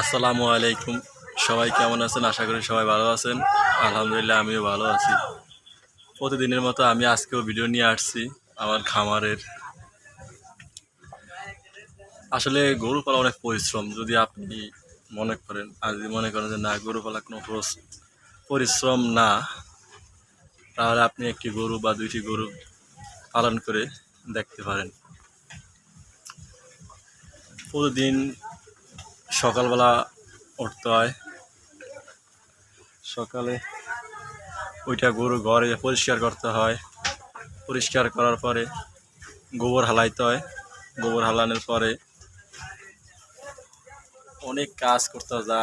আসসালামু আলাইকুম। সবাই কেমন আছেন? আশা করি সবাই ভালো আছেন। আলহামদুলিল্লাহ, আমিও ভালো আছি। প্রতিদিনের মতো আমি আজকেও ভিডিও নিয়ে আসছি আমার খামারের। আসলে গরু পালা অনেক পরিশ্রম, যদি আপনি মনে করেন, আর যদি মনে করেন যে না গরু পালা কোনো পরিশ্রম না, তাহলে আপনি একটি গরু বা দুইটি গরু পালন করে দেখতে পারেন। প্রতিদিন সকালবেলা উঠতে হয়। সকালে ওইটা গরু ঘরে পরিষ্কার করতে হয়। পরিষ্কার করার পরে গোবর হালাইতে হয়। গোবর হালানোর পরে অনেক কাজ করতে যা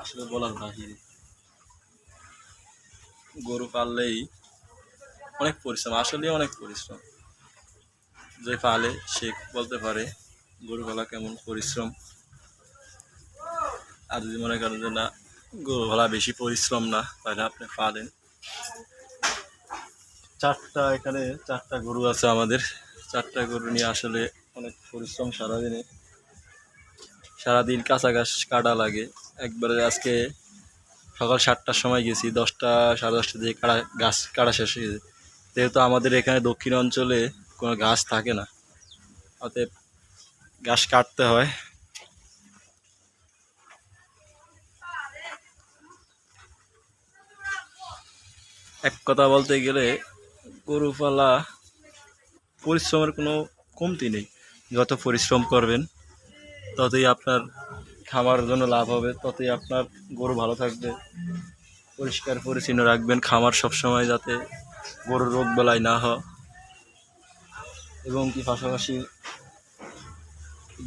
আসলে বলার বাহিরে। গরু পাললেই অনেক পরিশ্রম আসলে অনেক পরিশ্রম। যে পালে সে বলতে পারে, গরু পালা কেমন পরিশ্রম। আর যদি মনে করেন যে না, গরু পালা বেশি পরিশ্রম না, তাহলে আপনি পালেন চারটা এখানে, চারটা গরু আছে আমাদের। চারটা গরু নিয়ে আসলে অনেক পরিশ্রম সারাদিনে। সারাদিন কাঁচা ঘাস কাটা লাগে। একবারে আজকে সকাল সাতটার সময় গেছি, দশটা, সাড়ে দশটা দিয়ে কাটা গাছ কাটা শেষ হয়ে গেছে। যেহেতু আমাদের এখানে দক্ষিণ অঞ্চলে কোনো গাছ থাকে না, অতএব ঘাস কাটতে হয়। এক কথা বলতে গেলে গরু পালা পরিশ্রমের কোনো কমতি নেই। যত পরিশ্রম করবেন, ততই আপনার খামারের জন্য লাভ হবে, ততই আপনার গরু ভালো থাকবে। পরিষ্কার পরিচ্ছন্ন রাখবেন খামার সবসময় যাতে গরুর রোগ বেলায় না হয়। এবং কি পাশাপাশি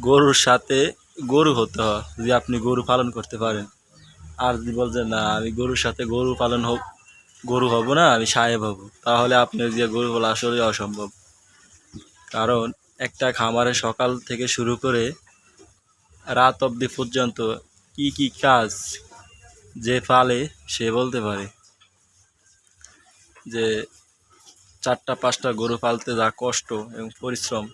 গরুর সাথে গরু হতে হয় যদি আপনি গরু পালন করতে পারেন। আর যদি বলছেন না, আমি গরুর সাথে গরু পালন হোক গরু হব না, আমি সাহেব হব। তাহলে আপনার যে গরু বলা আসলে অসম্ভব। কারণ একটা খামারে সকাল থেকে শুরু করে রাত অবধি পর্যন্ত কি কি কাজ যে পালে সে বলতে পারে। যে চারটা, পাঁচটা গরু পালতে যা কষ্ট এবং পরিশ্রম,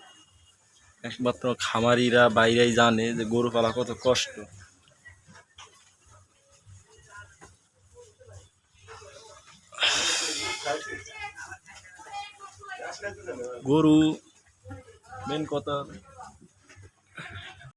একমাত্র খামারিরা বাইরেই জানে যে গরু পালা কত কষ্ট। গরু মেন কথা।